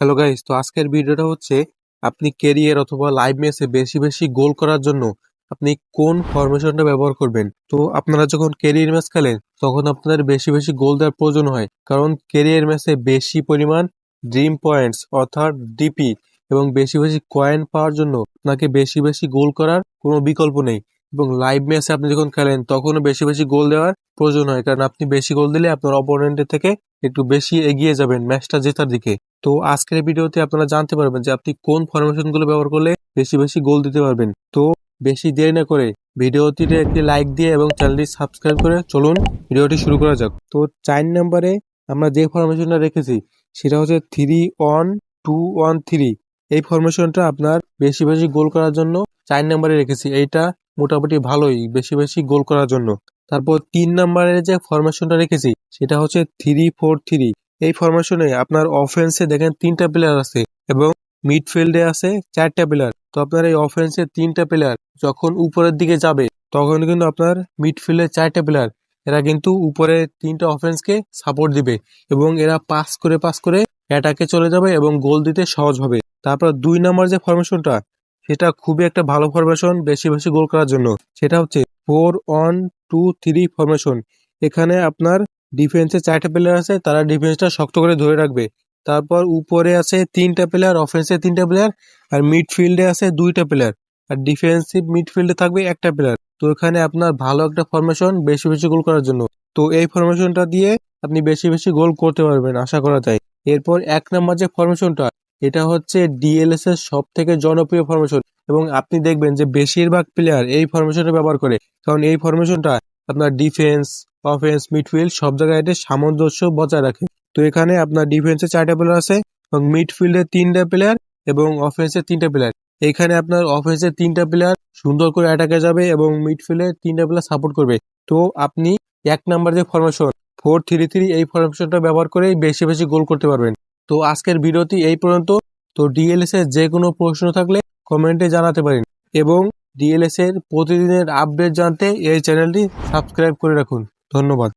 Hello guys তো আজকের ভিডিওটা হচ্ছে আপনি ক্যারিয়ার অথবা লাইভ ম্যাচে বেশি বেশি গোল করার জন্য আপনি কোন ফরমেশনটা ব্যবহার করবেন? তো আপনারা যখন ক্যারিয়ার ম্যাচ খেলেন, তখন আপনাদের বেশি বেশি গোল দেওয়ার প্রয়োজন হয়। কারণ ক্যারিয়ার ম্যাচে বেশি পরিমাণ ড্রিম পয়েন্টস অর্থাৎ ডিপি এবং বেশি বেশি কয়েন পাওয়ার জন্য আপনাকে বেশি বেশি গোল করার কোনো বিকল্প নেই। এবং লাইভ ম্যাচে আপনি যখন খেলেন, তখনও বেশি বেশি গোল দেওয়ার প্রয়োজন হয়। কারণ আপনি বেশি গোল দিলে আপনার অপোনেন্টের থেকে একটু বেশি এগিয়ে যাবেন ম্যাচটা জেতার দিকে। তো আজকের ভিডিওতে আপনারা জানতে পারবেন যে আপনি কোন ফরমেশনগুলো ব্যবহার করলে বেশি বেশি গোল দিতে পারবেন। তো বেশি দেরি না করে ভিডিওটিতে একটি লাইক দিয়ে এবং চ্যানেলটি সাবস্ক্রাইব করে চলুন ভিডিওটি শুরু করা যাক। তো চার নম্বরে আমরা যে ফরমেশনটা রেখেছি, সেটা হচ্ছে three one two one three এই ফরমেশনটা আপনার বেশি বেশি গোল করার জন্য চার নম্বরে রেখেছি। এইটা মোটামুটি ভালোই বেশি বেশি গোল করার জন্য। তারপর তিন নম্বরে যে ফরমেশনটা রেখেছি, সেটা হচ্ছে থ্রি ফোর থ্রি এই ফরমেশনে আপনার অফেন্সে দেখেন তিনটা প্লেয়ার আছে এবং মিডফিল্ডে আছে চারটা প্লেয়ার তো আপনার এই অফেন্সে তিনটা প্লেয়ার যখন উপরের দিকে যাবে, তখন কিন্তু আপনার মিডফিল্ডে চারটা প্লেয়ার এরা কিন্তু উপরে তিনটা অফেন্সকে সাপোর্ট দিবে এবং এরা পাস করে পাস করে অ্যাটাকে চলে যাবে এবং গোল দিতে সহজ হবে। তারপর দুই নম্বর যে ফরমেশনটা সেটা খুবই একটা ভালো ফরমেশন বেশি বেশি গোল করার জন্য। সেটা হচ্ছে four one two three formation এখানে আপনার ডিফেন্সে চারটা প্লেয়ার আছে, তারা ডিফেন্সটা শক্ত করে ধরে রাখবে। তারপর উপরে আছে তিনটা প্লেয়ার অফেন্সে তিনটা প্লেয়ার আর মিডফিল্ডে আছে দুইটা প্লেয়ার আর ডিফেন্সিভ মিডফিল্ডে থাকবে একটা প্লেয়ার তো এখানে আপনার ভালো একটা ফরমেশন বেশি বেশি গোল করার জন্য। তো এই ফরমেশনটা দিয়ে আপনি বেশি বেশি গোল করতে পারবেন, আশা করা যায়। এরপর এক নম্বর যে ফরমেশনটা এটা হচ্ছে ডিএলএস এর সব থেকে জনপ্রিয় ফরমেশন এবং আপনি দেখবেন যে বেশিরভাগ প্লেয়ার এই ফরমেশনটা ব্যবহার করে। কারণ এই ফরমেশনটা আপনার ডিফেন্স অফেন্স মিডফিল্ড সব জায়গায় এটা সামঞ্জস্য বজায় রাখে। তো এখানে আপনার ডিফেন্সে চারটা প্লেয়ার আছে এবং মিডফিল্ডে তিনটা প্লেয়ার এবং অফেন্সে তিনটা প্লেয়ার এখানে আপনার অফেন্সে তিনটা প্লেয়ার সুন্দর করে অ্যাটাকে যাবে এবং মিডফিল্ডে তিনটা প্লেয়ার সাপোর্ট করবে। তো আপনি এক নাম্বার যে ফরমেশন ফোর থ্রি থ্রি এই ফরমেশনটা ব্যবহার করেই বেশি বেশি গোল করতে পারবেন। তো আজকের ভিডিওটি এই পর্যন্ত। তো ডিএলএস এর যে কোনো প্রশ্ন থাকলে কমেন্টে জানাতে পারেন এবং ডিএলএস এর প্রতিদিনের আপডেট জানতে এই চ্যানেলটি সাবস্ক্রাইব করে রাখুন। ধন্যবাদ।